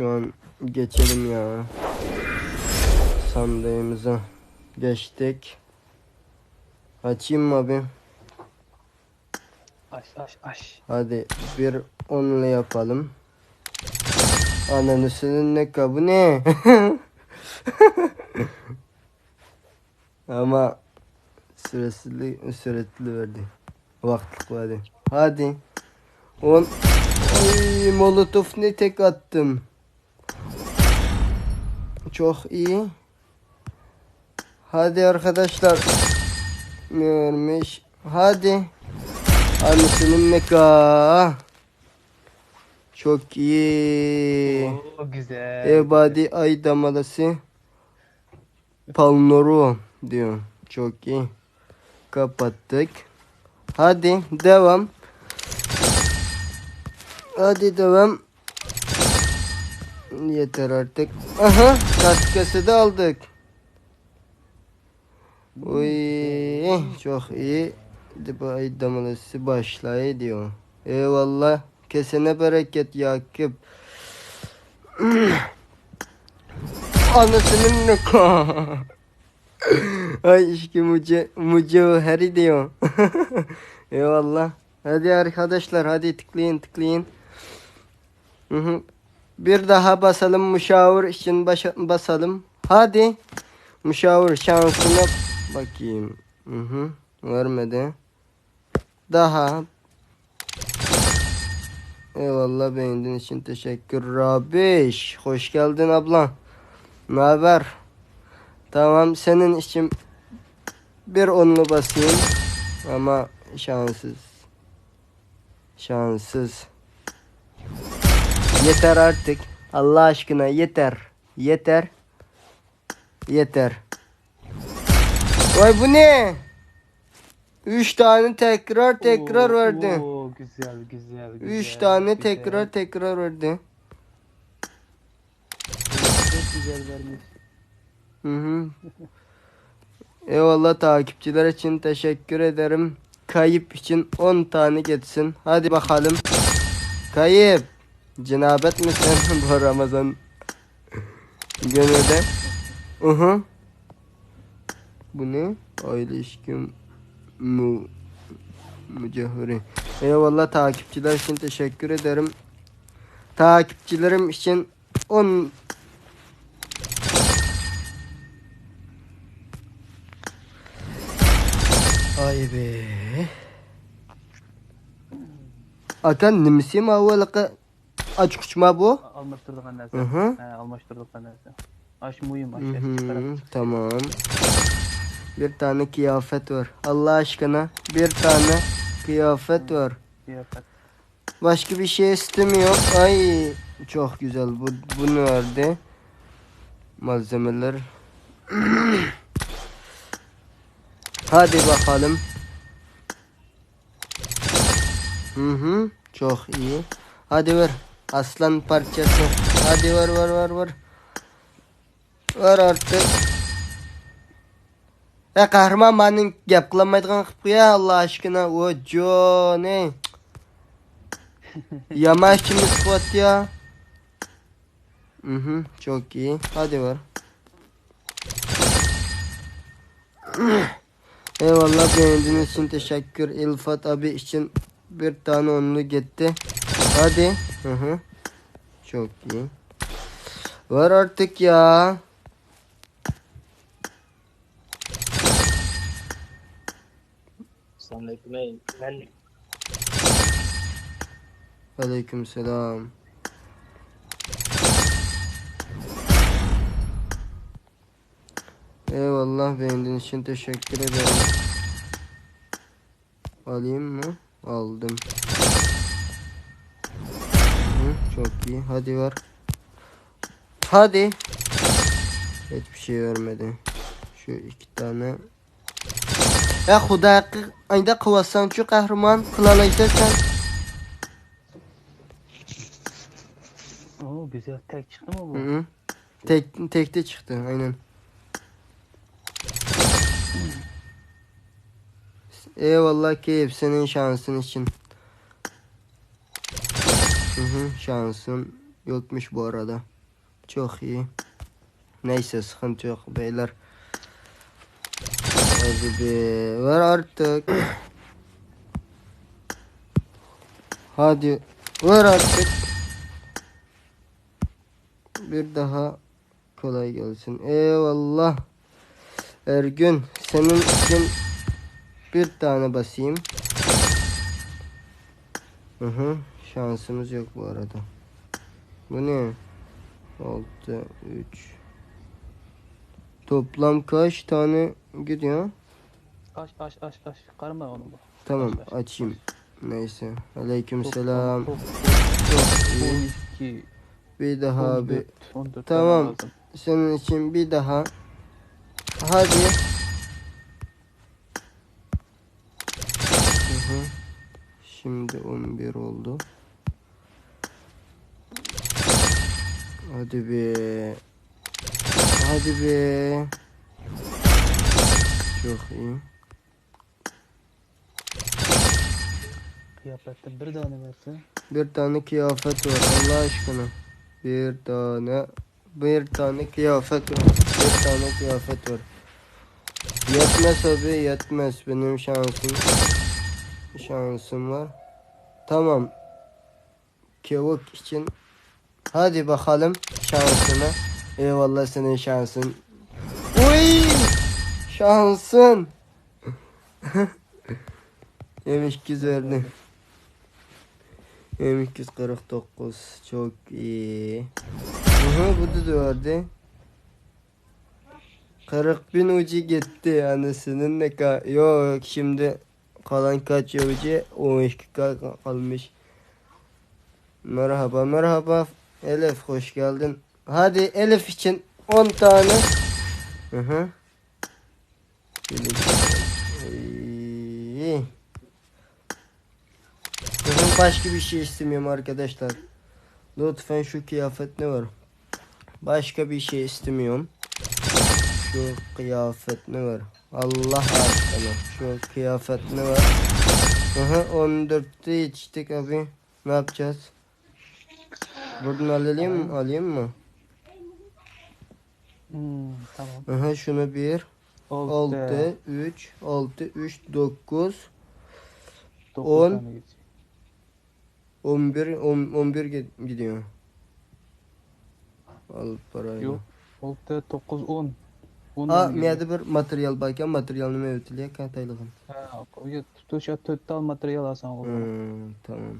şu an geçelim ya. Sandığımıza geçtik. Açayım mı abi? Aç aç aç. Hadi bir onla yapalım. Ananısının ne kabı ne? Ama süresli sürekli verdi. Vaktlik verdi. Hadi. On. Ay, molotof ne tek attım. Çok iyi. Hadi arkadaşlar. Görmüş. Hadi. Annesinin meka. Çok iyi. Oo güzel. Ebadi ay damalası. Palnoru diyor. Çok iyi. Kapattık. Hadi devam. Hadi devam. Yeter artık. Aha kaskası da aldık. Uy çok iyi. Hadi bu ay damalası başlay diyor. Eyvallah. Kesene bereket Yakip. Anasının ne ka- Ay işki muce mucevheri diyor. Eyvallah. Hadi arkadaşlar hadi tıklayın tıklayın. Hı hı. Bir daha basalım müşavir için başa- basalım. Hadi. Müşavir şansına bakayım. Hı hı. Vermedi. Daha. Eyvallah beğendiğin için teşekkür Rabiş. Hoş geldin abla. Ne haber? Tamam senin için bir onlu basayım. Ama şanssız. Şanssız. Yeter artık. Allah aşkına yeter. Yeter. Yeter. Vay bu ne? Üç tane tekrar tekrar Oo, verdi. Oo güzel güzel güzel. Üç tane güzel. tekrar tekrar verdi. Çok güzel vermiş. Hı hı. Eyvallah takipçiler için teşekkür ederim. Kayıp için 10 tane geçsin. Hadi bakalım. Kayıp. Cenabet misin bu Ramazan günüde? Hı hı. Bu ne? Aile ilişkim mu mücevheri. Eyvallah takipçiler için teşekkür ederim. Takipçilerim için 10 Ay be. Atan nimsi ma wala açık uçma bu? Almıştırdık annesi. Hı hı. He almıştırdık annesi. Aç muyum aç. Hı hı, tamam. Bir tane kıyafet var. Allah aşkına bir tane kıyafet var. Kıyafet. Başka bir şey istemiyor. Ay çok güzel. Bu bunu verdi. Malzemeler. Hadi bakalım. Hı hı. Çok iyi. Hadi ver. Aslan parçası. Hadi ver ver ver ver. Ver artık. Ya kahraman benim gap kılamaydigan qilib qo'ya Allah aşkına. O jo ne? Yamaç kimi sıkıntı ya? Hı hı, çok iyi. Hadi var. Eyvallah beğendiğiniz için teşekkür. İlfat abi için bir tane onlu gitti. Hadi. Hı hı. Çok iyi. Var artık ya. Assalamualaikum man. Man, Aleyküm selam. Eyvallah beğendiğiniz için teşekkür ederim. Alayım mı? Aldım. Çok iyi. Hadi ver. Hadi. Hiçbir şey vermedi. Şu iki tane. Ya Xuda ayda kıvasan şu kahraman kılalaysa sen. Oo güzel tek çıktı mı bu? Hı hı. Tek, tekte çıktı aynen. Eyvallah keyif senin şansın için. Hı hı, şansın yokmuş bu arada. Çok iyi. Neyse sıkıntı yok beyler. Hadi be ver artık. Hadi ver artık. Bir daha kolay gelsin. Eyvallah. Ergün senin için bir tane basayım. Hı hı. Şansımız yok bu arada. Bu ne? 6 3 Toplam kaç tane gidiyor? Aç aç aç aç. Karma onu bu. Tamam Aç, aç, açayım. aç. Neyse. Aleyküm Toplam, selam. top- Çok iyi. 12, Bir daha abi. 14, 14 Tamam. Senin için bir daha. Hadi. Hı hı. Şimdi 11 oldu. Hadi be. Hadi be. Çok iyi. Kıyafetten bir tane versin. Bir tane kıyafet var Allah aşkına. Bir tane bir tane kıyafet var. Bir tane kıyafet var. Yetmez abi yetmez benim şansım. Şansım var. Tamam. Kevuk için. Hadi bakalım şansına. Eyvallah senin şansın. Uy! Şansın. Yemiş güzeldi. M249 çok iyi. Hı bu da vardı. 40 bin ucu gitti anasının ne ka yok şimdi kalan kaç ucu 12 ka kalmış. Merhaba merhaba Elif hoş geldin. Hadi Elif için 10 tane. Hı hı. Bugün başka bir şey istemiyorum arkadaşlar. Lütfen şu kıyafet ne var? Başka bir şey istemiyorum. Şu kıyafet ne var? Allah aşkına şu kıyafet ne var? Aha 14'te içtik abi. Ne yapacağız? Buradan alayım mı? Alayım mı? Hmm, tamam. Aha şunu bir. Oldu. 6, 3, 6, 3, 9, Dokuz on. tane gidecek. 11, 10, 11 gi- gidiyor. Al parayı. Yok. Oldu 9 10. 10 Ha, miyade bir materyal bakyan materyalını ötülüye kataylıqın. Ha, ya tutuşa total materyal alsan olur. Hmm, tamam.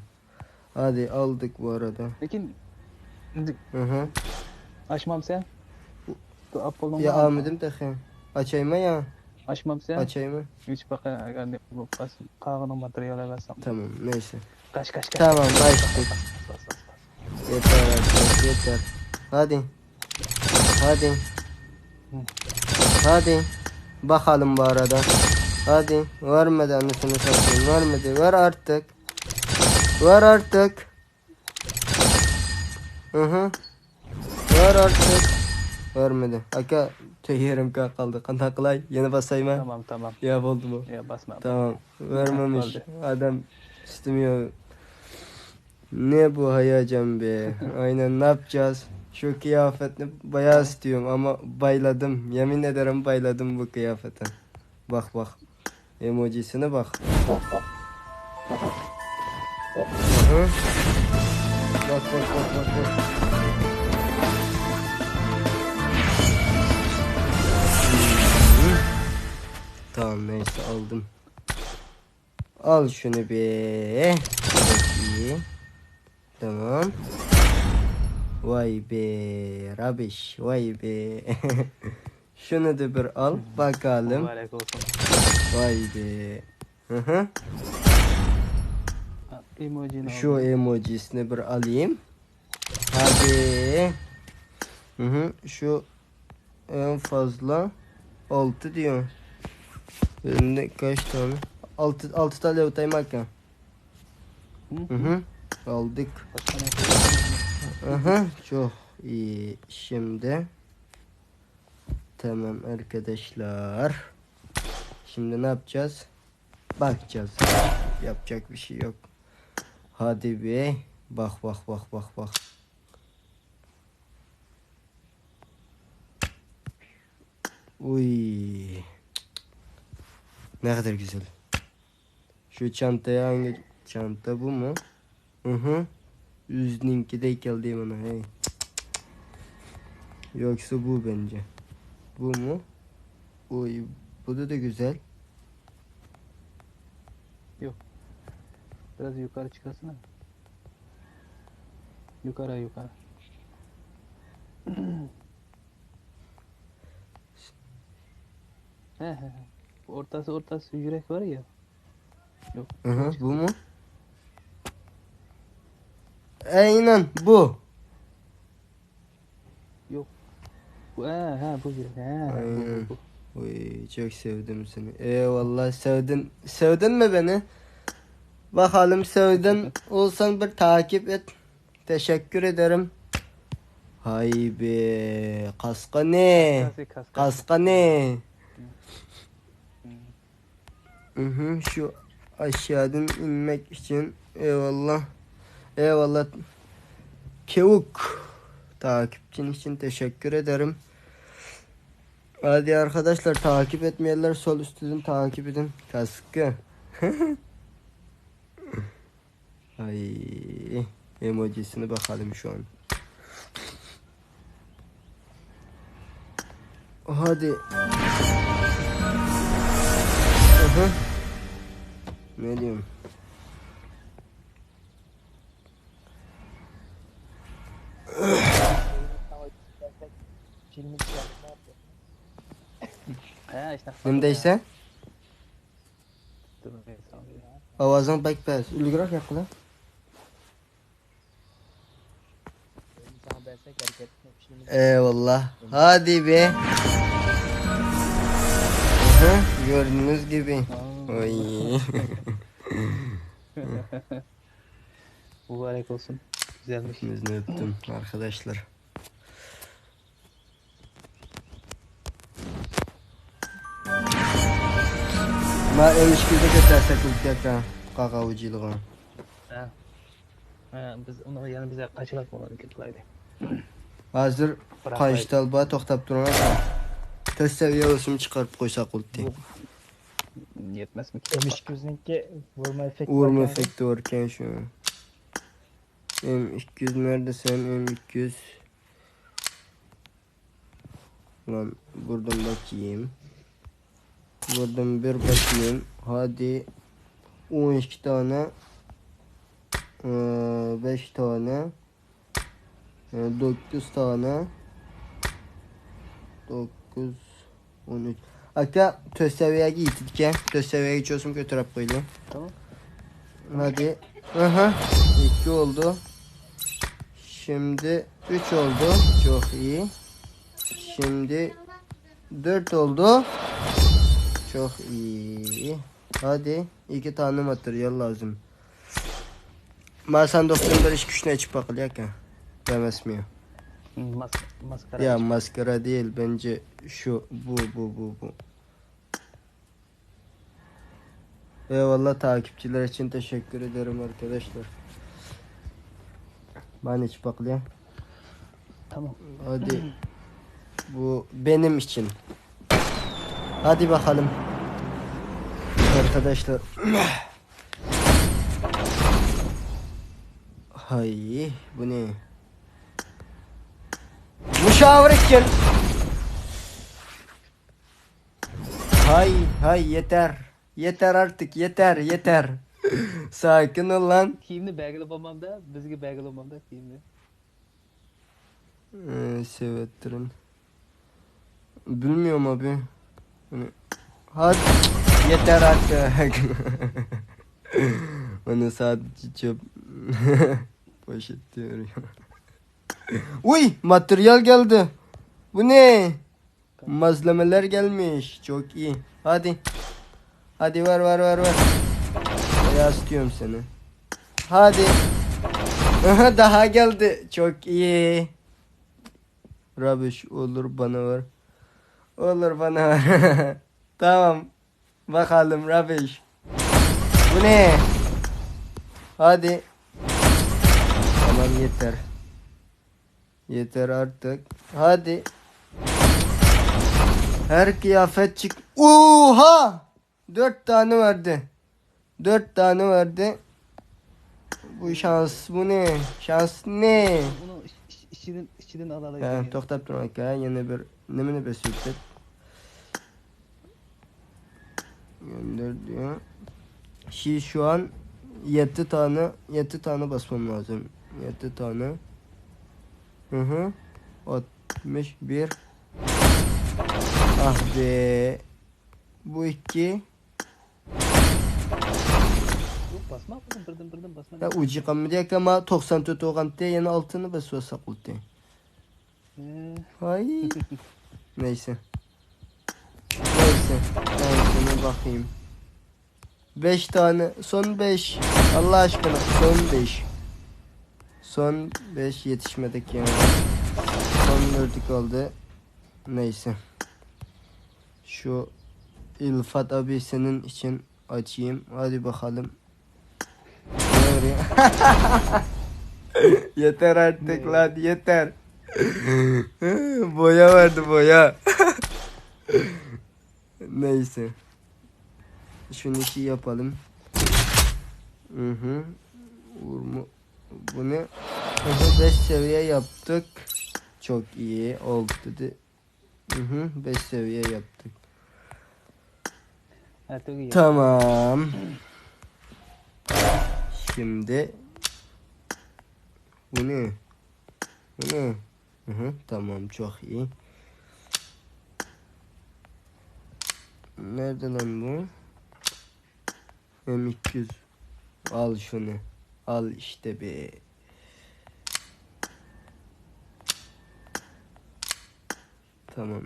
Hadi aldık bu arada. İndi Hı hı. açmam sen. Tu Apollo Ya Ahmet'im texe. Açayım mı ya? Açmam sen. Açayım mı? Hiç bakın ne bu pas kağıdın materyal alsam. Tamam neyse. Kaç kaç kaç. Tamam başladık. Yeter artık yeter. Hadi. Hadi. Hadi. Bakalım bu arada. Hadi. Vermedi anasını satayım. Vermedi. Ver artık. Ver artık. Hı hı. Ver artık. Vermedi. Aka tüyerim kaldı. Kantaklay. Yeni basayım ha. Tamam tamam. Ya oldu bu. Ya basma. Tamam. Vermemiş. Adam istemiyor. Ne bu hayacan be. Aynen ne yapacağız? Şu kıyafetini bayağı istiyorum ama bayladım. Yemin ederim bayladım bu kıyafete. Bak bak. Emojisine bak. Hı? Bak bak bak bak bak. Tamam neyse aldım. Al şunu be. Çok iyi. Tamam. Vay be Rabiş vay be. şunu da bir al bakalım. Vay be. Hı hı. Emojini Şu emojisini bir alayım. Hadi. Hı hı. Şu en fazla 6 diyor. Önünde kaç tane? 6 6 tane utayım hakkı. Hı hı. Aldık. Aha, çok iyi. Şimdi tamam arkadaşlar. Şimdi ne yapacağız? Bakacağız. Yapacak bir şey yok. Hadi be. Bak bak bak bak bak. Uy. Ne kadar güzel. Şu çantaya hangi çanta bu mu? Hı hı. Üzninki de geldi bana hey. Yoksa bu bence. Bu mu? Uy. Bu da, da güzel. Biraz yukarı çıkarsana. Yukarı yukarı. he he he. Ortası ortası yürek var ya. Yok. Hı hı bu mu? Aynen bu. Yok. Bu he he bu yürek. He, bu, Aynen. bu, bu. Uy çok sevdim seni. Eyvallah sevdin. Sevdin mi beni? Bakalım sevdin olsan bir takip et. Teşekkür ederim. Hay be. Kaska ne? Kaska ne? Hı hı şu aşağıdan inmek için eyvallah. Eyvallah. Kevuk. Takipçin için teşekkür ederim. Hadi arkadaşlar takip etmeyenler sol üstünden takip edin. Kaskı. Ay emojisine bakalım şu an. Hadi. Hı. Ne diyorum? He işte. Nimdeyse? Dur, bir Ülgürak yakla. Eyvallah. Hadi be. Hı, Gördüğünüz gibi. Oy. Mübarek olsun. Güzelmiş. İkinizi öptüm arkadaşlar. Ma gibi götürsek ülkeye kakavcılığa. He. He, biz ona yani bize kaçırak olan gitlaydı. Hazır kayış talba toxtab durana Test seviye olsun çıkarıp koysak ulti. Yetmez mi ki? Emiş gözünki vurma efekti Vurma var kanka. efekti varken şu an. M200 neredesin M200 Lan buradan bakayım Buradan bir bakayım Hadi 12 tane 5 tane 9 tane 9 13 Hatta ki Töz seviyeye geçiyorsun götürüp koyayım Tamam. Hadi. Aha. 2 oldu. Şimdi 3 oldu. Çok iyi. Şimdi 4 oldu. Çok iyi. Hadi. iki tane materyal lazım. Masan doktorun bir iş güçüne açıp bakılıyor ki. Demesmiyor. Mas maskara. Ya maskara değil bence şu bu bu bu bu. Eyvallah takipçiler için teşekkür ederim arkadaşlar. Ben hiç baklayayım. Tamam. Hadi. Bu benim için. Hadi bakalım. Arkadaşlar. Hay bu ne? Müşavirlik gel. Hay hay yeter. Yeter artık yeter yeter. Sakin ol lan. Kiyimni belgilemamamda, bizga belgilemamda kiyimni. Ee, Sevettirin. Bilmiyorum abi. Hani, hadi yeter artık. Onu sadece çöp poşet diyor ya. Uy materyal geldi. Bu ne? Malzemeler gelmiş. Çok iyi. Hadi. Hadi ver ver ver. Bayağı istiyorum seni. Hadi. Aha, Daha geldi. Çok iyi. Rubbish olur bana ver. Olur bana ver. tamam. Bakalım Rubbish. Bu ne? Hadi. Tamam yeter. Yeter artık. Hadi. Her kıyafet çık. Oha! Dört tane verdi. Dört tane verdi. Bu şans bu ne? Şans ne? Onu iş- iş- işçiden işçiden al al. Ya, to'xtab turing aka yana bir bosyapti gönder diyor Şi şu an 7 tane 7 tane basmam lazım 7 tane Hı hı 61 Ah be Bu iki basma bunu birden birden basma. Ya ucu qilmaydi ama 94 olganda yana altını basvasa qildi Ee, Ay. Neyse. Neyse. Ben şuna bakayım. 5 tane. Son 5. Allah aşkına. Son 5. Son 5 yetişmedik yani. Son 4 kaldı. Neyse. Şu İlfat abi senin için açayım. Hadi bakalım. Yeter artık lan yeter. boya verdi boya. Neyse. Şunu şey yapalım. Hı hı. Vurma. Bunu 5 seviye yaptık. Çok iyi oldu dedi. Hı hı 5 seviye yaptık. Tamam. Şimdi bu ne? Bu ne? Hı hı, tamam çok iyi. Nerede lan bu? M200. Al şunu. Al işte be. Tamam.